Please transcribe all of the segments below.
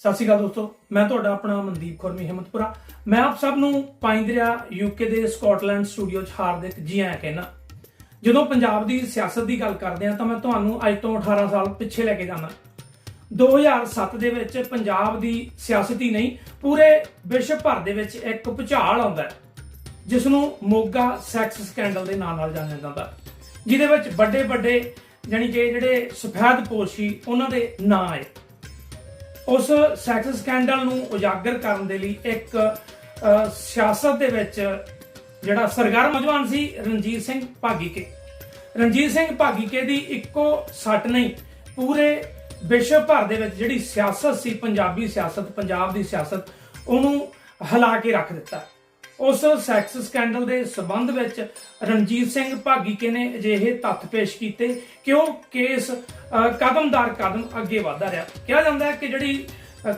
ਸਤਿ ਸ਼੍ਰੀ ਅਕਾਲ ਦੋਸਤੋ, ਮੈਂ ਤੁਹਾਡਾ ਆਪਣਾ ਮਨਦੀਪ ਖੁਰਮੀ ਹਿੰਮਤਪੁਰਾ ਮੈਂ ਆਪ ਸਭ ਨੂੰ ਪਾਇੰਦਰਿਆ ਯੂਕੇ ਦੇ ਸਕਾਟਲੈਂਡ ਸਟੂਡੀਓ 'ਚ ਹਾਰਦਿਕ ਜੀ ਆਇਆਂ ਕਹਿਣਾ ਜਦੋਂ ਪੰਜਾਬ ਦੀ ਸਿਆਸਤ ਦੀ ਗੱਲ ਕਰਦੇ ਆ ਤਾਂ ਮੈਂ ਤੁਹਾਨੂੰ ਅੱਜ ਤੋਂ 18 ਸਾਲ ਪਿੱਛੇ ਲੈ ਕੇ ਜਾਂਦਾ 2007 ਦੇ ਵਿੱਚ ਪੰਜਾਬ ਦੀ ਸਿਆਸਤ ਹੀ ਨਹੀਂ, ਪੂਰੇ ਵਿਸ਼ਵ ਭਰ ਦੇ ਵਿੱਚ ਇੱਕ ਭੁਚਾਲ ਆਉਂਦਾ ਜਿਸ ਨੂੰ ਮੋਗਾ ਸੈਕਸ ਸਕੈਂਡਲ ਦੇ ਨਾਂ ਨਾਲ ਜਾਣਿਆ ਜਾਂਦਾ। ਜਿਹਦੇ ਵਿੱਚ ਵੱਡੇ ਵੱਡੇ ਜਾਣੀ ਕਿ ਜਿਹੜੇ ਸਫੈਦ ਪੋਸ਼ੀ, ਉਹਨਾਂ ਦੇ ਨਾਂ ਆਏ। ਉਸ ਸੈਕਸ ਸਕੈਂਡਲ ਨੂੰ ਉਜਾਗਰ ਕਰਨ ਦੇ ਲਈ ਇੱਕ ਸਿਆਸਤ ਦੇ ਵਿੱਚ ਜਿਹੜਾ ਸਰਗਰਮ ਨੌਜਵਾਨ ਸੀ ਰਣਜੀਤ ਸਿੰਘ ਭਾਗੀਕੇ। ਰਣਜੀਤ ਸਿੰਘ ਭਾਗੀਕੇ ਦੀ ਇੱਕੋ ਸੱਟ ਨਹੀਂ, ਪੂਰੇ ਵਿਸ਼ਵ ਭਰ ਦੇ ਵਿੱਚ ਜਿਹੜੀ ਸਿਆਸਤ ਸੀ, ਪੰਜਾਬੀ ਸਿਆਸਤ, ਪੰਜਾਬ ਦੀ ਸਿਆਸਤ, ਉਹਨੂੰ ਹਿਲਾ ਕੇ ਰੱਖ ਦਿੱਤਾ। ਉਸ ਸੈਕਸ ਸਕੈਂਡਲ ਦੇ ਸਬੰਧ ਵਿੱਚ ਰਣਜੀਤ ਸਿੰਘ ਭਾਗੀਕੇ ਨੇ ਅਜਿਹੇ ਤੱਥ ਪੇਸ਼ ਕੀਤੇ ਕਿ ਉਹ ਕੇਸ ਕਦਮਦਾਰ ਕਦਮ ਅੱਗੇ ਵਧਦਾ ਰਿਹਾ। ਕਿਹਾ ਜਾਂਦਾ ਹੈ ਕਿ ਜਿਹੜੀ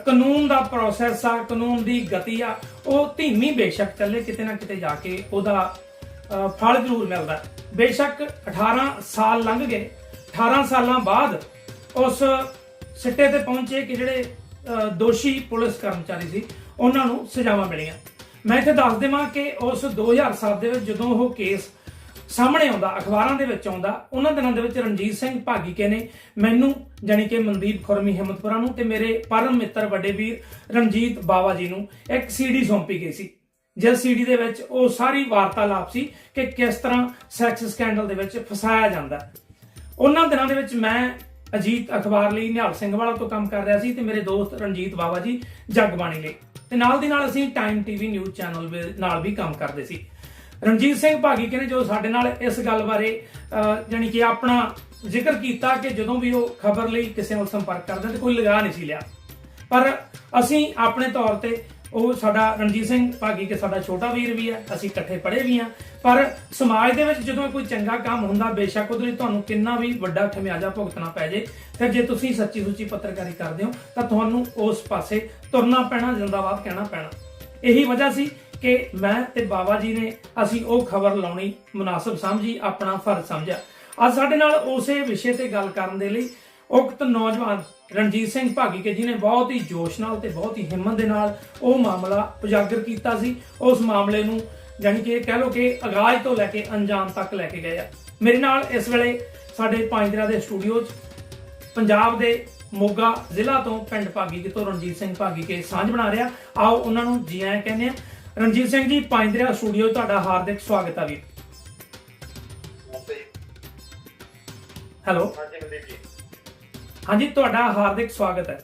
ਕਾਨੂੰਨ ਦਾ ਪ੍ਰੋਸੈਸ ਆ, ਕਾਨੂੰਨ ਦੀ ਗਤੀ ਆ, ਉਹ ਧੀਮੀ ਬੇਸ਼ੱਕ ਚੱਲੇ, ਕਿਤੇ ਨਾ ਕਿਤੇ ਜਾ ਕੇ ਉਹਦਾ ਫਲ ਜ਼ਰੂਰ ਮਿਲਦਾ ਬੇਸ਼ੱਕ 18 ਸਾਲ ਲੰਘ ਗਏ। 18 ਸਾਲਾਂ ਬਾਅਦ ਉਸ ਸਿੱਟੇ ਤੇ ਪਹੁੰਚੇ ਕਿ ਜਿਹੜੇ ਦੋਸ਼ੀ ਪੁਲਿਸ ਕਰਮਚਾਰੀ ਸੀ, ਉਹਨਾਂ ਨੂੰ ਸਜ਼ਾਵਾਂ ਮਿਲੀਆਂ। ਮੈਂ ਇੱਥੇ ਦੱਸ ਦੇਵਾਂ ਕਿ ਉਸ 2007 ਦੇ ਵਿੱਚ ਜਦੋਂ ਉਹ ਕੇਸ ਸਾਹਮਣੇ ਆਉਂਦਾ, ਅਖਬਾਰਾਂ ਦੇ ਵਿੱਚ ਆਉਂਦਾ, ਉਹਨਾਂ ਦਿਨਾਂ ਦੇ ਵਿੱਚ ਰਣਜੀਤ ਸਿੰਘ ਭਾਗੀਕੇ ਨੇ ਮੈਨੂੰ ਜਾਣੀ ਕਿ ਮਨਦੀਪ ਖੁਰਮੀ ਹਿੰਮਤਪੁਰਾ ਨੂੰ ਤੇ ਮੇਰੇ ਪਰਮ ਮਿੱਤਰ ਵੱਡੇ ਵੀਰ ਰਣਜੀਤ ਬਾਵਾ ਜੀ ਨੂੰ ਇੱਕ ਸੀਡੀ ਸੌਂਪੀ ਗਈ ਸੀ। ਜਿਸ ਸੀਡੀ ਦੇ ਵਿੱਚ ਉਹ ਸਾਰੀ ਵਾਰਤਾਲਾਪ ਸੀ ਕਿ ਕਿਸ ਤਰ੍ਹਾਂ ਸੈਕਸ ਸਕੈਂਡਲ ਦੇ ਵਿੱਚ ਫਸਾਇਆ ਜਾਂਦਾ ਉਹਨਾਂ ਦਿਨਾਂ ਦੇ ਵਿੱਚ ਮੈਂ ਅਜੀਤ ਅਖਬਾਰ ਲਈ ਨਿਹਾਲ ਸਿੰਘ ਵਾਲਾ ਤੋਂ ਕੰਮ ਕਰ ਰਿਹਾ ਸੀ ਤੇ ਮੇਰੇ ਦੋਸਤ ਰਣਜੀਤ ਬਾਵਾ ਜੀ ਜਗਬਾਣੀ ਲਈ। ਤੇ ਨਾਲ ਦੀ ਨਾਲ ਅਸੀਂ ਟਾਈਮ ਟੀਵੀ ਨਿਊਜ਼ ਚੈਨਲ ਨਾਲ ਵੀ ਕੰਮ ਕਰਦੇ ਸੀ। ਰਣਜੀਤ ਸਿੰਘ ਭਾਗੀ ਕਹਿੰਦੇ ਜੋ ਸਾਡੇ ਨਾਲ ਇਸ ਗੱਲ ਬਾਰੇ ਅਹ, ਜਾਣੀ ਕਿ ਆਪਣਾ ਜ਼ਿਕਰ ਕੀਤਾ ਕਿ ਜਦੋਂ ਵੀ ਉਹ ਖਬਰ ਲਈ ਕਿਸੇ ਨਾਲ ਸੰਪਰਕ ਕਰਦੇ ਤੇ ਕੋਈ ਲਗਾ ਨਹੀਂ ਸੀ ਲਿਆ। ਪਰ ਅਸੀਂ ਆਪਣੇ ਤੌਰ ਤੇ ਉਹ ਸਾਡਾ ਰਣਜੀਤ ਸਿੰਘ ਭਾਗੀ ਕੇ ਸਾਡਾ ਛੋਟਾ ਵੀਰ ਵੀ ਹੈ ਅਸੀਂ ਇਕੱਠੇ ਪੜ੍ਹੇ ਵੀ ਹਾਂ ਪਰ ਸਮਾਜ ਦੇ ਵਿੱਚ ਜਦੋਂ ਕੋਈ ਚੰਗਾ ਕੰਮ ਹੁੰਦਾ, ਬੇਸ਼ੱਕ ਉਹਦੇ ਲਈ ਤੁਹਾਨੂੰ ਕਿੰਨਾ ਵੀ ਵੱਡਾ ਖਮਿਆਜਾ ਭੁਗਤਣਾ ਪੈ ਜੇ, ਫਿਰ ਜੇ ਤੁਸੀਂ ਸੱਚੀ ਸੁੱਚੀ ਪੱਤਰਕਾਰੀ ਕਰਦੇ ਹੋ, ਤਾਂ ਤੁਹਾਨੂੰ ਉਸ ਪਾਸੇ ਤੁਰਨਾ ਪੈਣਾ, ਜ਼ਿੰਦਾਬਾਦ ਕਹਿਣਾ ਪੈਣਾ। ਇਹੀ ਵਜ੍ਹਾ ਸੀ ਕਿ ਮੈਂ ਤੇ ਬਾਬਾ ਜੀ ਨੇ ਅਸੀਂ ਉਹ ਖਬਰ ਲਾਉਣੀ, ਮੁਨਾਸਬ ਸਮਝੀ, ਆਪਣਾ ਫਰਜ਼ ਸਮਝਿਆ। ਅੱਜ ਸਾਡੇ ਨਾਲ ਉਸੇ ਵਿਸ਼ੇ ਤੇ ਗੱਲ ਕਰਨ ਦੇ ਲਈ ਉਕਤ ਨੌਜਵਾਨ ਰਣਜੀਤ ਸਿੰਘ ਭਾਗੀਕੇ ਜੀ ਨੇ ਬਹੁਤ ਹੀ ਜੋਸ਼ ਨਾਲ ਤੇ ਬਹੁਤ ਹੀ ਹਿੰਮਤ ਦੇ ਨਾਲ ਉਹ ਮਾਮਲਾ ਉਜਾਗਰ ਕੀਤਾ ਸੀ। ਉਸ ਮਾਮਲੇ ਨੂੰ ਜਾਣੀ ਕਿ ਕਹਿ ਲਓ ਕਿ ਆਗਾਜ਼ ਤੋਂ ਲੈ ਕੇ ਅੰਜਾਮ ਤੱਕ ਲੈ ਕੇ ਗਏ ਆ। ਮੇਰੇ ਨਾਲ ਇਸ ਵੇਲੇ ਸਾਡੇ ਪਾਂਜਰਾ ਦੇ ਸਟੂਡੀਓ 'ਚ ਪੰਜਾਬ ਦੇ ਮੋਗਾ ਜ਼ਿਲ੍ਹਾ ਤੋਂ ਪਿੰਡ ਭਾਗੀਕੇ ਤੋਂ ਰਣਜੀਤ ਸਿੰਘ ਭਾਗੀਕੇ ਸਾਂਝ ਬਣਾ ਰਿਹਾ। ਆਓ ਉਹਨਾਂ ਨੂੰ ਜੀ ਆਇਆਂ ਕਹਿੰਦੇ ਆ। ਰਣਜੀਤ ਸਿੰਘ ਜੀ ਪਾਂਜਰਾ ਸਟੂਡੀਓ ਤੁਹਾਡਾ ਹਾਰਦਿਕ ਸਵਾਗਤ ਹੈ ਵੀਰ ਹੈਲੋ। ਹਾਂਜੀ ਜੀ। ਹਾਂਜੀ ਤੁਹਾਡਾ ਹਾਰਦਿਕ ਸਵਾਗਤ ਹੈ।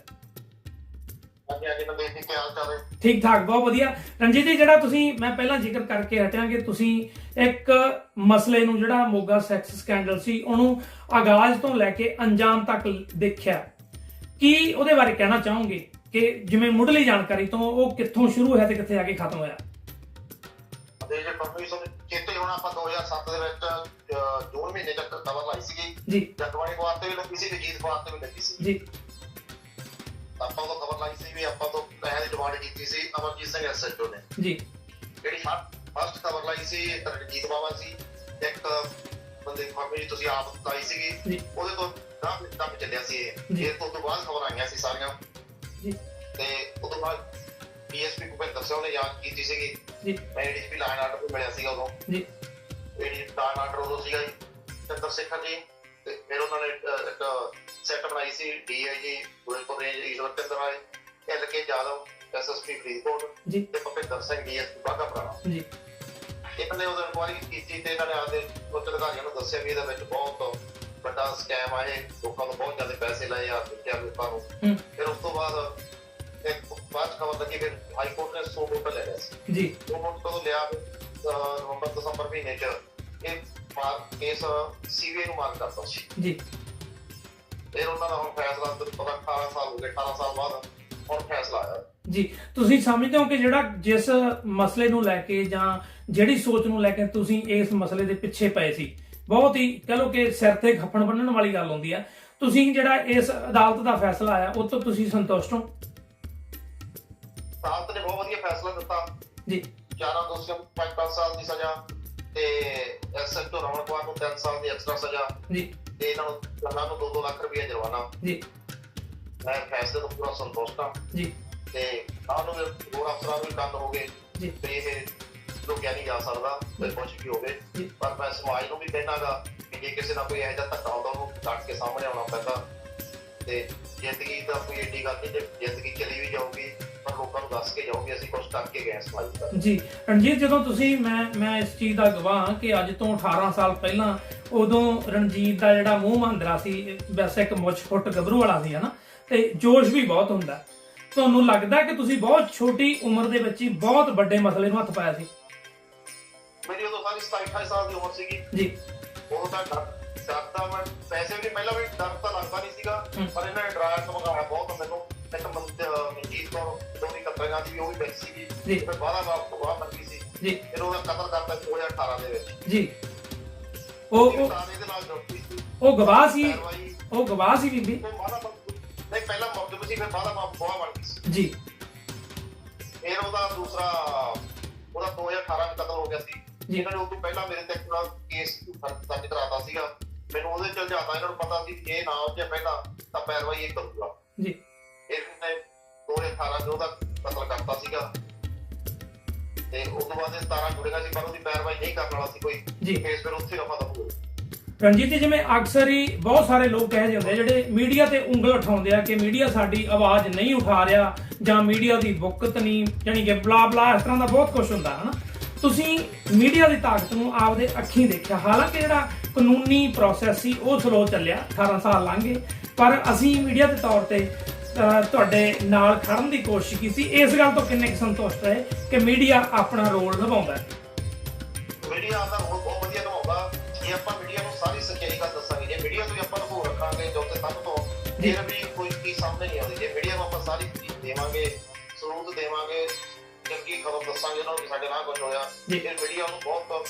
ਹਾਂਜੀ ਹਾਂਜੀ ਠੀਕ ਠਾਕ ਬਹੁਤ ਵਧੀਆ। ਰਣਜੀਤ ਜੀ ਜਿਹੜਾ ਤੁਸੀਂ ਮੈਂ ਪਹਿਲਾਂ ਜ਼ਿਕਰ ਕਰਕੇ ਹਟਿਆ ਕਿ ਤੁਸੀਂ ਇੱਕ ਮਸਲੇ ਨੂੰ ਜਿਹੜਾ ਮੋਗਾ ਸੈਕਸ ਸਕੈਂਡਲ ਸੀ ਉਹਨੂੰ ਆਗਾਜ਼ ਤੋਂ ਲੈ ਕੇ ਅੰਜਾਮ ਤੱਕ ਦੇਖਿਆ। ਕੀ ਉਹਦੇ ਬਾਰੇ ਕਹਿਣਾ ਚਾਹੋਗੇ? ਕਿ ਜਿਵੇਂ ਮੁੱਢਲੀ ਜਾਣਕਾਰੀ ਤੋਂ ਉਹ ਕਿੱਥੋਂ ਸ਼ੁਰੂ ਹੈ ਤੇ ਕਿੱਥੇ ਆ ਕੇ ਖਤਮ ਹੋਇਆ? ਮਨਦੀਪ ਜੀ ਤੋਂ ਚੇਤੇ ਹੋਣਾ ਆਪਾਂ 2007 ਦੇ ਵਿੱਚ ਮਹੀਨੇ ਤੱਕ ਕਵਰ ਲਾਈ ਸੀਗੀ। ਜੀ। ਜਗਵਾਣੀ ਬਾਤ ਤੇ ਵੀ ਲੱਗੀ ਸੀ ਤੇ ਜੀਤ ਬਾਤ ਤੇ ਵੀ ਲੱਗੀ ਸੀ। ਜੀ। ਆਪਾਂ ਤੋਂ ਖਬਰ ਲਾਈ ਸੀ ਵੀ ਆਪਾਂ ਤੋਂ ਪੈਸੇ ਦੀ ਡਿਮਾਂਡ ਕੀਤੀ ਸੀ ਅਮਰਜੀਤ ਸਿੰਘ ਐਸਐਚਓ ਨੇ। ਜੀ। ਜਿਹੜੀ ਫਸਟ ਖਬਰ ਲਾਈ ਸੀ ਰਣਜੀਤ ਬਾਵਾ ਸੀ ਇੱਕ ਬੰਦੇ ਜੀ ਤੁਸੀਂ ਆਪ ਲਾਈ ਸੀਗੀ। ਉਹਦੇ ਤੋਂ ਗਾਹ ਕੰਮ ਚੱਲਿਆ ਸੀ ਇਹ। ਤੋਂ ਤੋਂ ਬਾਅਦ ਖਬਰ ਆਈਆਂ ਸੀ ਸਾਰੀਆਂ। ਜੀ। ਤੇ ਉਹ ਤੋਂ ਬਾਅਦ ਡੀਐਸਪੀ ਭੁਪਿੰਦਰ ਸਿੰਘ ਨੇ ਜਾਂਚ ਕੀਤੀ ਸੀਗੀ। ਜੀ। ਮੈਂ ਡੀਐਸਪੀ ਲਾਈਨ ਆਰਡਰ ਵੀ ਮਿਲਿਆ ਸੀਗਾ ਉਦੋਂ। ਜੀ। ਜਿਹੜੀ ਲਾਈਨ ਆਰਡਰ ਉਦੋਂ ਸੀਗਾ ਜੀ। ਚੰਦਰ ਸੇਖਰ ਜੀ। ਤੇ ਫਿਰ ਉਹਨਾਂ ਨੇ ਇੱਕ- ਸੈੱਟ ਬਣਾਈ ਸੀ DIG Gurpur range Ishwar Chander Rai L K Jadav SSP Faridkot ji. ਤੇ ਭੁਪਿੰਦਰ ਸਿੰਘ ਡੀਐਸਪੀ ਬਾਗਾ ਪੁਰਾਣਾ। ਜੀ। ਇਹਨਾਂ ਨੇ ਉਹਦਾ ਇਨਕੁਆਇਰੀ ਕੀਤੀ ਤੇ ਇਹਨਾਂ ਨੇ ਆਪਦੇ ਉੱਚ ਅਧਿਕਾਰੀਆਂ ਨੂੰ ਦੱਸਿਆ ਵੀ ਇਹਦੇ ਵਿੱਚ ਬਹੁਤ ਵੱਡਾ ਸਕੈਮ ਆ ਇਹ। ਲੋਕਾਂ ਤੋਂ ਬਹੁਤ ਜ਼ਿਆਦਾ ਪੈਸੇ ਲਏ ਆ ਦਿੱਤੇ ਲੋਕਾਂ ਨੂੰ। ਫਿਰ ਉਸ ਤੋਂ ਬਾਅਦ ਇੱਕ ਬਾਅਦ ਖਬਰ ਲੱਗੀ ਫਿਰ ਹਾਈ ਕੋਰਟ ਨੇ ਸੋ ਵੋਟ ਲੈ ਲਿਆ ਸੀ। ਜੀ। ਉਹ ਵੋਟ ਕਦੋਂ ਲਿਆ? ਨਵੰਬਰ ਦਸੰਬਰ ਮਹੀਨੇ ਚ। ਇਹ ਮਾਰ ਕੇਸ ਸੀਬੀਆਈ ਨੂੰ ਮਾਰ ਕਰਤਾ ਸੀ। ਜੀ। ਫਿਰ ਉਹਨਾਂ ਦਾ ਹੁਣ ਫੈਸਲਾ ਤੇ ਪਤਾ 18 ਸਾਲ ਹੋ ਗਏ 18 ਸਾਲ ਬਾਅਦ ਹੁਣ ਫੈਸਲਾ ਆਇਆ। ਜੀ ਤੁਸੀਂ ਸਮਝਦੇ ਹੋ ਕਿ ਜਿਹੜਾ ਜਿਸ ਮਸਲੇ ਨੂੰ ਲੈ ਕੇ ਜਾਂ ਜਿਹੜੀ ਸੋਚ ਨੂੰ ਲੈ ਕੇ ਤੁਸੀਂ ਇਸ ਮਸਲੇ ਦੇ ਪਿੱਛੇ ਪਏ ਸੀ ਬਹੁਤ ਹੀ ਕਹ ਲਓ ਕਿ ਸਿਰ ਤੇ ਖੱਪਣ ਬੰਨਣ ਵਾਲੀ ਗੱਲ ਹੁੰਦੀ ਆ। ਤੁਸੀਂ ਜਿਹੜਾ ਇਸ ਅਦਾਲਤ ਦਾ ਫੈਸਲਾ ਆਇਆ ਉਹ ਤੋਂ ਤੁਸੀਂ ਸੰਤੁਸ਼ਟ ਹੋ? ਅਦਾਲਤ ਨੇ ਬਹੁਤ ਵਧੀਆ ਫੈਸਲਾ ਦਿੱਤਾ। ਜੀ। ਚਾਰਾਂ ਦੋਸ਼ੀਆਂ ਨੂੰ 5-5 ਸਾਲ ਦੀ ਸਜ਼ਾ। ਤੇ ਐਸਐਚਓ ਰਮਨ ਕੁਮਾਰ ਨੂੰ 3 ਸਾਲ ਦੀ ਐਕਸਟਰਾ ਸਜ਼ਾ ਜੀ। ਤੇ ਇਹਨਾਂ ਨੂੰ ਦੋਨਾਂ ਨੂੰ 2-2 ਲੱਖ ਰੁਪਏ ਜੁਰਮਾਨਾ। ਜੀ। ਮੈਂ ਫੈਸਲੇ ਤੋਂ ਪੂਰਾ ਸੰਤੁਸ਼ਟ ਹਾਂ। ਜੀ। ਤੇ ਸਾਨੂੰ ਹੋਰ ਅਫਸਰਾਂ ਨੂੰ ਵੀ ਕੰਨ ਹੋ ਗਏ। ਜੀ। ਤੇ ਇਹ ਲੋਕਿਆ ਨਹੀਂ ਜਾ ਸਕਦਾ ਤੇ ਕੁਝ ਵੀ ਹੋਵੇ। ਪਰ ਮੈਂ ਸਮਾਜ ਨੂੰ ਵੀ ਕਹਿਣਾਗਾ ਕਿ ਜੇ ਕਿਸੇ ਨਾਲ ਕੋਈ ਇਹੋ ਜਿਹਾ ਧੱਕਾ ਹੁੰਦਾ ਉਹਨੂੰ ਡਟ ਕੇ ਸਾਹਮਣੇ ਆਉਣਾ ਪੈਂਦਾ। ਤੇ ਜ਼ਿੰਦਗੀ ਦਾ ਕੋਈ ਏਡੀ ਗੱਲ ਨਹੀਂ ਜੇ ਜ਼ਿੰਦਗੀ ਚਲੀ ਵੀ ਜਾਊਗੀ ਪਰ ਲੋਕਾਂ ਨੂੰ ਦੱਸ ਕੇ ਜਾਊਗੀ ਅਸੀਂ ਕੁਝ ਕਰਕੇ ਗਏ ਸਮਾਜ ਦਾ ਜੀ ਰਣਜੀਤ ਜਦੋਂ ਤੁਸੀਂ ਮੈਂ ਮੈਂ ਇਸ ਚੀਜ਼ ਦਾ ਗਵਾਹ ਹਾਂ ਕਿ ਅੱਜ ਤੋਂ 18 ਸਾਲ ਪਹਿਲਾਂ ਉਦੋਂ ਰਣਜੀਤ ਦਾ ਜਿਹੜਾ ਮੂੰਹ ਮੰਦਰਾ ਸੀ ਵੈਸੇ ਇੱਕ ਮੁੱਛ ਫੁੱਟ ਗੱਭਰੂ ਵਾਲਾ ਸੀ ਹਨਾ? ਤੇ ਜੋਸ਼ ਵੀ ਬਹੁਤ ਹੁੰਦਾ। ਤੁਹਾਨੂੰ ਲੱਗਦਾ ਕਿ ਤੁਸੀਂ ਬਹੁਤ ਛੋਟੀ ਉਮਰ ਦੇ ਵਿੱਚ ਹੀ ਬਹੁਤ ਵੱਡੇ ਮਸਲੇ ਨੂੰ ਹੱਥ ਪਾਇਆ ਸੀ? ਮੇਰੀ ਉਦੋਂ ਸਾਰੀ 27 28 ਸਾਲ ਦੀ ਉਮਰ ਸੀਗੀ। ਜੀ। ਉਦੋਂ ਤਾਂ ਡਰ ਡਰਦਾ ਮੈਂ ਪੈਸੇ ਵੀ ਪਹਿਲਾਂ ਵੀ ਡਰ ਤਾਂ ਲੱਗਦਾ ਨਹੀਂ ਸੀਗਾ। ਪਰ ਇਹਨਾਂ ਨੇ ਡਰਾਇਆ ਧਮਕਾਇਆ। ਉਹ ਵੀ ਵਿੱਚ ਸੀਗੀ। ਜੀ। ਫਿਰ ਮੰਗੀ ਸੀ। ਜੀ। ਉਹਦਾ ਕਤਲ ਕਰਤਾ 2018 ਦੇ ਵਿੱਚ। ਜੀ। ਉਹ ਉਹ ਤਾਂ ਇਹਦੇ ਨਾਲ ਜੁੜਦੀ ਸੀ। ਉਹ ਗਵਾਹ ਸੀ। ਕਾਰਵਾਈ ਉਹ ਗਵਾਹ ਸੀ ਬੀਬੀ। ਉਹ ਬਾਹਲਾ ਬਾਪ ਨਹੀਂ ਪਹਿਲਾਂ ਮੁਕਦਮ ਸੀ ਫਿਰ ਬਾਹਲਾ ਬਾਪ ਬਾਹ ਬਣ ਗਈ ਸੀ। ਜੀ। ਫਿਰ ਉਹਦਾ ਦੂਸਰਾ ਉਹਦਾ 2018 ਚ ਕਤਲ ਹੋ ਗਿਆ ਸੀ। ਜੀ। ਇਹਨਾਂ ਨੇ ਉਹ ਤੋਂ ਪਹਿਲਾਂ ਮੇਰੇ ਤੇ ਇੱਕ ਕੇਸ ਦਰਜ ਕਰਾਤਾ ਸੀਗਾ। ਮੈਨੂੰ ਉਹਦੇ ਚ ਜ਼ਿਆਦਾ ਇਹਨਾਂ ਨੂੰ ਪਤਾ ਸੀ ਕਿ ਇਹ ਨਾ ਹੋ ਜੇ ਪਹਿਲਾਂ ਤਾਂ ਪੈਰਵਾਈ ਇਹ ਕਰੂਗਾ। ਜੀ। ਇਹਨੇ 2018 ਚ ਉਹਦਾ ਕਤਲ ਕਰਤਾ ਸੀਗਾ। ਤੇ ਉਸ ਤੋਂ ਬਾਅਦ ਇਹ 17 ਜੁੜੇਗਾ ਸੀ ਪਰ ਉਹਦੀ ਪੈਰਵਾਈ ਨਹੀਂ ਕਰਨ ਵਾਲਾ ਸੀ ਕੋਈ। ਜੀ। ਕੇਸ ਫਿਰ ਉੱਥੇ ਰਫਾ ਦਫੂ ਹੋ ਗਿਆ ਰਣਜੀਤ ਜੀ ਜਿਵੇਂ ਅਕਸਰ ਹੀ ਬਹੁਤ ਸਾਰੇ ਲੋਕ ਕਹੇ ਜਾਂਦੇ ਆ ਜਿਹੜੇ ਮੀਡੀਆ ਤੇ ਉਂਗਲ ਉਠਾਉਂਦੇ ਆ ਕਿ ਮੀਡੀਆ ਸਾਡੀ ਆਵਾਜ਼ ਨਹੀਂ ਉਠਾ ਰਿਹਾ ਜਾਂ ਮੀਡੀਆ ਦੀ ਬੁੱਕਤ ਨਹੀਂ ਯਾਨੀ ਕਿ ਬਲਾ ਬਲਾ ਇਸ ਤਰ੍ਹਾਂ ਦਾ ਬਹੁਤ ਕੁਝ ਹੁੰਦਾ ਹਨਾ? ਤੁਸੀਂ ਮੀਡੀਆ ਦੀ ਤਾਕਤ ਨੂੰ ਆਪਦੇ ਅੱਖੀਂ ਦੇਖਿਆ। ਹਾਲਾਂਕਿ ਜਿਹੜਾ ਕਾਨੂੰਨੀ ਪ੍ਰੋਸੈਸ ਸੀ ਉਹ ਸਲੋ ਚੱਲਿਆ 18 ਸਾਲ ਲੰਘ ਗਏ ਪਰ ਅਸੀਂ ਮੀਡੀਆ ਦੇ ਤੌਰ ਤੇ ਤੁਹਾਡੇ ਨਾਲ ਖੜਨ ਦੀ ਕੋਸ਼ਿਸ਼ ਕੀਤੀ ਇਸ ਗੱਲ ਤੋਂ ਕਿੰਨੇ ਕੁ ਸੰਤੁਸ਼ਟ ਰਹੇ ਕਿ ਮੀਡੀਆ ਆਪਣਾ ਰੋਲ ਨਿਭਾਉਂਦਾ ਹੈ ਮੀਡੀਆ ਦਾ ਰੋਲ ਬਹੁਤ ਵਧੀਆ ਨਿਭਾਉਂਦਾ ਜੇ ਆਪਾਂ ਮੀਡੀਆ ਨੂੰ ਸਾਰੀ ਸੱਚਾਈ ਗੱਲ ਦੱਸਾਂਗੇ ਜੇ ਮੀਡੀਆ ਤੋਂ ਆਪਾਂ ਨੂੰ ਰੱਖਾਂਗੇ ਜੋ ਤੇ ਤੱਕ ਤੋਂ ਜੀ। ਫਿਰ ਵੀ ਕੋਈ ਚੀਜ਼ ਸਾਹਮਣੇ ਨਹੀਂ ਆਉਂਦੀ ਜੇ ਮੀਡੀਆ ਨੂੰ ਆਪਾਂ ਸਾਰੀ ਦੇਵਾਂਗੇ ਸਰੂਤ ਦੇਵਾਂਗੇ ਚੰਗੀ ਖਬਰ ਦੱਸਾਂਗੇ ਉਹਨਾਂ ਨੂੰ ਕਿ ਸਾਡੇ ਨਾਲ ਕੁਝ ਹੋਇਆ ਜੀ। ਫਿਰ ਮੀਡੀਆ ਨੂੰ ਬਹੁਤ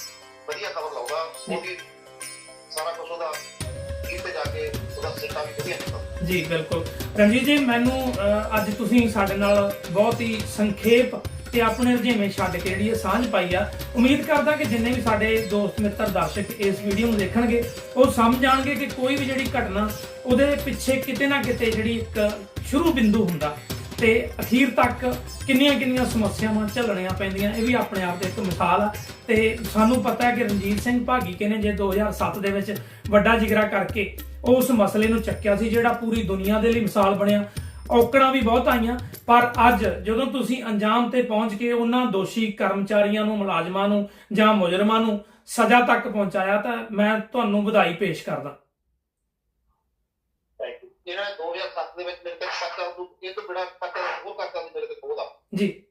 ਵਧੀਆ ਖਬਰ ਲਾਊਗਾ ਜੀ। ਉਹਦੀ ਸਾਰਾ ਕੁਝ ਉਹਦਾ ਕਿਤੇ ਜਾ ਕੇ ਉਹਦਾ ਸਿੱਟਾ ਵੀ ਵਧੀਆ ਨਿਕਲਦਾ ਜੀ, ਬਿਲਕੁਲ। ਰਣਜੀਤ ਜੀ, ਮੈਨੂੰ ਅੱਜ ਤੁਸੀਂ ਸਾਡੇ ਨਾਲ ਬਹੁਤ ਹੀ ਸੰਖੇਪ ਤੇ ਆਪਣੇ ਰੁਝੇਵੇਂ ਛੱਡ ਕੇ ਜਿਹੜੀ ਇਹ ਸਾਂਝ ਪਾਈ ਆ, ਉਮੀਦ ਕਰਦਾ ਕਿ ਜਿੰਨੇ ਵੀ ਸਾਡੇ ਦੋਸਤ, ਮਿੱਤਰ, ਦਰਸ਼ਕ ਇਸ ਵੀਡੀਓ ਨੂੰ ਦੇਖਣਗੇ, ਉਹ ਸਮਝ ਜਾਣਗੇ ਕਿ ਕੋਈ ਵੀ ਜਿਹੜੀ ਘਟਨਾ, ਉਹਦੇ ਪਿੱਛੇ ਕਿਤੇ ਨਾ ਕਿਤੇ ਜਿਹੜੀ ਇੱਕ ਸ਼ੁਰੂ ਬਿੰਦੂ ਹੁੰਦਾ ਤੇ ਅਖੀਰ ਤੱਕ ਕਿੰਨੀਆਂ ਕਿੰਨੀਆਂ ਸਮੱਸਿਆਵਾਂ ਝੱਲਣੀਆਂ ਪੈਂਦੀਆਂ, ਇਹ ਵੀ ਆਪਣੇ ਆਪ 'ਤੇ ਇੱਕ ਮਿਸਾਲ ਆ। ਤੇ ਸਾਨੂੰ ਪਤਾ ਹੈ ਕਿ ਰਣਜੀਤ ਸਿੰਘ ਭਾਗੀ ਨੇ ਜੇ 2007 ਦੇ ਵਿੱਚ ਵੱਡਾ ਜਿਗਰਾ ਕਰਕੇ ਉਸ ਮਸਲੇ ਨੂੰ ਚੱਕਿਆ ਸੀ ਜਿਹੜਾ ਪੂਰੀ ਦੁਨੀਆ ਦੇ ਲਈ ਮਿਸਾਲ ਬਣਿਆ। ਔਕੜਾਂ ਵੀ ਬਹੁਤ ਆਈਆਂ ਪਰ ਅੱਜ ਜਦੋਂ ਤੁਸੀਂ ਅੰਜਾਮ ਤੇ ਪਹੁੰਚ ਕੇ ਉਹਨਾਂ ਦੋਸ਼ੀ ਕਰਮਚਾਰੀਆਂ ਨੂੰ ਮੁਲਾਜ਼ਮਾਂ ਨੂੰ ਜਾਂ ਮੁਜਰਮਾਂ ਨੂੰ ਸਜ਼ਾ ਤੱਕ ਪਹੁੰਚਾਇਆ ਤਾਂ ਮੈਂ ਤੁਹਾਨੂੰ ਵਧਾਈ ਪੇਸ਼ ਕਰਦਾ। ਥੈਂਕ ਯੂ ਇਹਨਾਂ ਨੇ 2007 ਦੇ ਵਿੱਚ ਮੇਰੇ ਤੇ ਸੱਚਾ ਨੂੰ ਇਹ ਤੋਂ ਬਿਨਾ ਪਤਾ ਉਹ ਕਰਤਾ ਸੀ ਮੇਰੇ ਤੇ ਕੋਦਾ ਜੀ।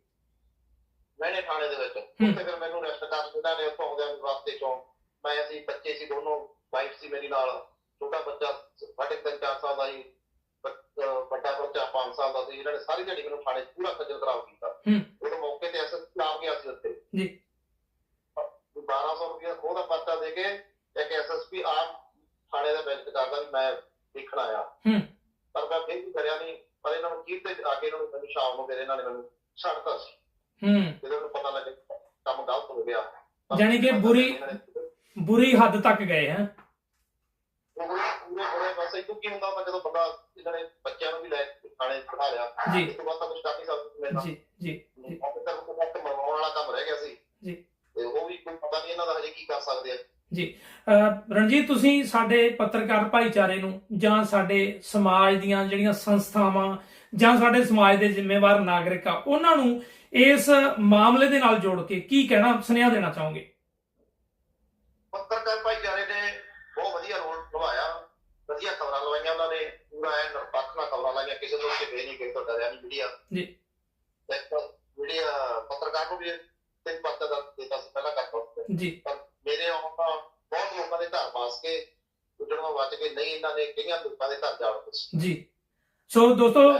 ਮੈਨੇ ਥਾਣੇ ਦੇ ਵਿੱਚ ਉੱਥੇ ਫਿਰ ਮੈਨੂੰ ਰੈਸਟ ਕਰ ਦਿੱਤਾ ਨੇ ਉੱਥੋਂ ਆਉਂਦਿਆਂ ਨੂੰ ਰਸਤੇ ਚੋਂ ਮੈਂ ਅਸੀਂ ਬੱਚੇ ਸੀ ਦੋਨੋਂ ਵਾਈਫ ਸੀ ਮੇਰੀ ਨਾਲ। ਛੋਟਾ ਬੱਚਾ ਸਾਢੇ ਤਿੰਨ ਚਾਰ ਸਾਲ ਦਾ ਸੀ ਵੱਡਾ ਬੱਚਾ 5 ਸਾਲ ਦਾ ਸੀ ਇਹਨਾਂ ਨੇ ਸਾਰੀ ਦਿਹਾੜੀ ਮੈਨੂੰ ਥਾਣੇ ਪੂਰਾ ਖੱਜਲ ਖਰਾਬ ਕੀਤਾ। ਉਹ ਮੌਕੇ ਤੇ ਐਸਐਸ ਆ ਗਿਆ ਸੀ ਉੱਥੇ। ਜੀ। 1200 ਰੁਪਏ ਉਹਦਾ ਪਰਚਾ ਦੇ ਕੇ ਇੱਕ ਐਸਐਸਪੀ ਆਪ ਥਾਣੇ ਦੇ ਵਿੱਚ ਕਰਦਾ ਵੀ ਮੈਂ ਦੇਖਣ ਆਇਆ। ਪਰ ਮੈਂ ਫਿਰ ਵੀ ਕਰਿਆ ਨਹੀਂ ਪਰ ਇਹਨਾਂ ਨੂੰ ਕੀ ਤੇ ਆ ਕੇ ਇਹਨਾਂ ਨੂੰ ਮੈਨੂੰ ਸ਼ਾਮ ਨੂੰ ਫਿਰ ਇਹਨਾਂ ਨੇ ਮੈਨੂੰ ਛੱਡਤਾ ਸੀ। ਹੂੰ। ਜਦੋਂ ਪਤਾ ਲੱਗੇ ਕੰਮ ਗਲਤ ਹੋ ਗਿਆ। ਜਾਣੀ ਕਿ ਬੁਰੀ- ਬੁਰੀ ਹੱਦ ਤੱਕ ਗਏ ਹੈ। ਉਹ ਪੂਰੇ ਹੋਏ ਬਸ ਇਹ ਕੀ ਹੁੰਦਾ ਵਾ ਜਦੋਂ ਬੰਦਾ ਇਹਨਾਂ ਨੇ ਬੱਚਿਆਂ ਨੂੰ ਵੀ ਲੈ ਕੇ ਥਾਣੇ ਬਿਠਾ ਲਿਆ ਜੀ। ਇਸ ਤੋਂ ਬਾਅਦ ਤਾਂ ਕੁਝ ਕਰ ਨਹੀਂ ਸਕਦੇ ਜੀ ਜੀ ਜੀ। ਤੱਕ ਉਹ ਵਕਤ ਮਰਵਾਉਣ ਵਾਲਾ ਕੰਮ ਰਹਿ ਗਿਆ ਸੀ। ਜੀ। ਤੇ ਉਹ ਵੀ ਕੋਈ ਪਤਾ ਨਹੀਂ ਇਹਨਾਂ ਦਾ ਹਜੇ ਕੀ ਕਰ ਸਕਦੇ ਆ। ਅਹ ਰਣਜੀਤ ਤੁਸੀਂ ਸਾਡੇ ਪੱਤਰਕਾਰ ਭਾਈਚਾਰੇ ਨੂੰ ਜਾਂ ਸਾਡੇ ਸਮਾਜ ਦੀਆਂ ਜਿਹੜੀਆਂ ਸੰਸਥਾਵਾਂ ਜਾਂ ਸਾਡੇ ਸਮਾਜ ਦੇ ਜ਼ਿੰਮੇਵਾਰ ਨਾਗਰਿਕ ਆ ਉਹਨਾਂ ਨੂੰ ਇਸ ਮਾਮਲੇ ਦੇ ਨਾਲ ਜੋੜ ਕੇ ਕੀ ਕਹਿਣਾ ਸੁਨੇਹਾ ਦੇਣਾ ਚਾਹੋਗੇ ਪੱਤਰਕਾਰ ਭਾਈਚਾਰੇ ਨੇ ਬਹੁਤ ਵਧੀਆ ਰੋਲ ਨਿਭਾਇਆ ਵਧੀਆ ਖਬਰਾਂ ਲਵਾਈਆਂ ਉਹਨਾਂ ਨੇ ਪੂਰਾ ਐਨ ਨਿਰਪੱਖ ਨਾਲ ਖਬਰਾਂ ਲਾਈਆਂ ਕਿਸੇ ਤੋਂ ਕਿਸੇ ਨਹੀਂ ਕਿਸੇ ਤੋਂ ਡਰਿਆ ਨਹੀਂ ਮੀਡੀਆ ਜੀ। ਮੀਡੀਆ ਪੱਤਰਕਾਰ ਨੂੰ ਵੀ ਤਿੰਨ ਪੱਤਰ ਦਾ ਦਿੱਤਾ ਸੀ ਪਹਿਲਾਂ ਕਰ ਜੀ। ਮੇਰੇ ਆਉਣ ਦਾ ਬਹੁਤ ਲੋਕਾਂ ਦੇ ਘਰ ਪਾਸ ਕੇ ਉੱਜੜੋਂ ਬਚ ਕੇ ਨਹੀਂ ਇਹਨਾਂ ਨੇ ਕਈਆਂ ਲੋਕਾਂ ਦੇ ਘਰ ਜਾ ਵੜੇ ਜੀ। ਸੋ ਦੋਸਤੋ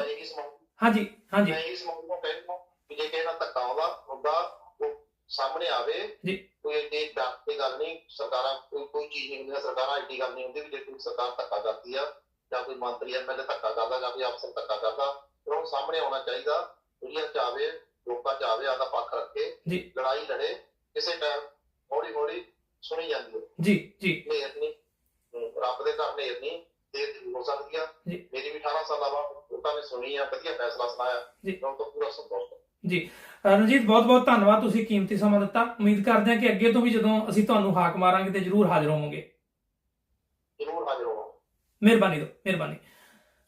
ਹਾਂਜੀ ਹਾਂਜੀ। ਮੈਂ ਇਸ ਮੌਕੇ ਨੂੰ ਕਹਿੰਦਾ ਕਿ ਜੇ ਕਿਸੇ ਨਾਲ ਧੱਕਾ ਆਉਂਦਾ ਹੁੰਦਾ ਉਹ ਸਾਹਮਣੇ ਆਵੇ। ਜੀ। ਕੋਈ ਏਡੀ ਡਰ ਦੀ ਗੱਲ ਨਹੀਂ ਸਰਕਾਰਾਂ ਕੋਈ ਕੋਈ ਚੀਜ਼ ਨਹੀਂ ਹੁੰਦੀ ਸਰਕਾਰਾਂ ਏਡੀ ਗੱਲ ਨਹੀਂ ਹੁੰਦੀ ਵੀ ਜੇ ਕੋਈ ਸਰਕਾਰ ਧੱਕਾ ਕਰਦੀ ਆ ਜਾਂ ਕੋਈ ਮੰਤਰੀ ਐਮਐਲਏ ਧੱਕਾ ਕਰਦਾ ਜਾਂ ਕੋਈ ਅਫਸਰ ਧੱਕਾ ਕਰਦਾ ਫਿਰ ਉਹਨੂੰ ਸਾਹਮਣੇ ਆਉਣਾ ਚਾਹੀਦਾ ਦੁਨੀਆ ਚ ਆਵੇ ਲੋਕਾਂ ਚ ਆਵੇ ਆਦਾ ਪੱਖ ਰੱਖੇ। ਲੜਾਈ ਲੜੇ ਕਿਸੇ ਟਾਈਮ ਹੌਲੀ ਹੌਲੀ ਸੁਣੀ ਜਾਂਦੀ ਹੈ ਜੀ ਜੀ ਨੇਰ ਨਹੀਂ ਰੱਬ ਦੇ ਘਰ ਨੇਰ ਨਹੀਂ ਦੇਰ ਦੀ ਹੋ ਸਕਦੀ ਆ। ਮੇਰੀ ਵੀ 18 ਸਾਲਾਂ ਬਾਅਦ ਲੋਕਾਂ ਨੇ ਸੁਣੀ ਆ ਵਧੀਆ ਫੈਸਲਾ ਸੁਣਾਇਆ ਜੀ। ਉਹ ਤੋਂ ਪੂਰਾ ਸੰਤੁਸ਼ਟ ਹਾਂ। ਜੀ ਰਣਜੀਤ ਬਹੁਤ ਬਹੁਤ ਧੰਨਵਾਦ ਤੁਸੀਂ ਕੀਮਤੀ ਸਮਾਂ ਦਿੱਤਾ ਉਮੀਦ ਕਰਦੇ ਹਾਂ ਕਿ ਅੱਗੇ ਤੋਂ ਵੀ ਜਦੋਂ ਅਸੀਂ ਤੁਹਾਨੂੰ ਹਾਕ ਮਾਰਾਂਗੇ ਤੇ ਜਰੂਰ ਹਾਜ਼ਰ ਹੋਵਾਂਗੇ ਜ਼ਰੂਰ ਹਾਜ਼ਰ ਮਿਹਰਬਾਨੀ ਦੋ, ਮਿਹਰਬਾਨੀ।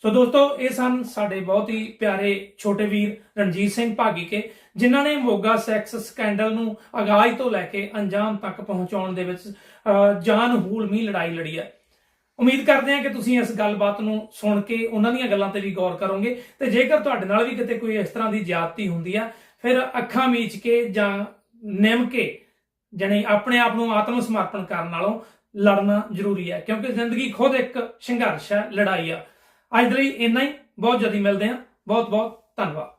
ਸੋ ਦੋਸਤੋ, ਇਹ ਸਨ ਸਾਡੇ ਬਹੁਤ ਹੀ ਪਿਆਰੇ ਛੋਟੇ ਵੀਰ ਰਣਜੀਤ ਸਿੰਘ ਭਾਗੀ ਜਿਨ੍ਹਾਂ ਨੇ ਮੋਗਾ ਸੈਕਸ ਸਕੈਂਡਲ ਨੂੰ ਆਗਾਜ਼ ਤੋਂ ਲੈ ਕੇ ਅੰਜਾਮ ਤੱਕ ਪਹੁੰਚਾਉਣ ਦੇ ਵਿੱਚ ਜਾਨ ਹੂਲਮੀ ਲੜਾਈ ਲੜੀ ਹੈ। ਉਮੀਦ ਕਰਦੇ ਹਾਂ ਕਿ ਤੁਸੀਂ ਇਸ ਗੱਲਬਾਤ ਨੂੰ ਸੁਣ ਕੇ ਉਹਨਾਂ ਦੀਆਂ ਗੱਲਾਂ ਤੇ ਵੀ ਗੌਰ ਕਰੋਗੇ। ਤੇ ਜੇਕਰ ਤੁਹਾਡੇ ਨਾਲ ਵੀ ਕਿਤੇ ਕੋਈ ਇਸ ਤਰ੍ਹਾਂ ਦੀ ਜ਼ਿਆਦਤੀ ਹੁੰਦੀ ਆ, ਫਿਰ ਅੱਖਾਂ ਮੀਚ ਕੇ ਜਾਂ ਨਿਮ ਕੇ, ਜਾਣੀ ਆਪਣੇ ਆਪ ਨੂੰ ਆਤਮ ਸਮਰਪਣ ਕਰਨ ਨਾਲੋਂ ਲੜਨਾ ਜ਼ਰੂਰੀ ਹੈ, ਕਿਉਂਕਿ ਜ਼ਿੰਦਗੀ ਖੁਦ ਇੱਕ ਸੰਘਰਸ਼ ਹੈ, ਲੜਾਈ ਆ। ਅੱਜ ਦੇ ਲਈ ਇੰਨਾ ਹੀ। ਬਹੁਤ ਜਲਦੀ ਮਿਲਦੇ ਹਾਂ। ਬਹੁਤ ਬਹੁਤ ਧੰਨਵਾਦ।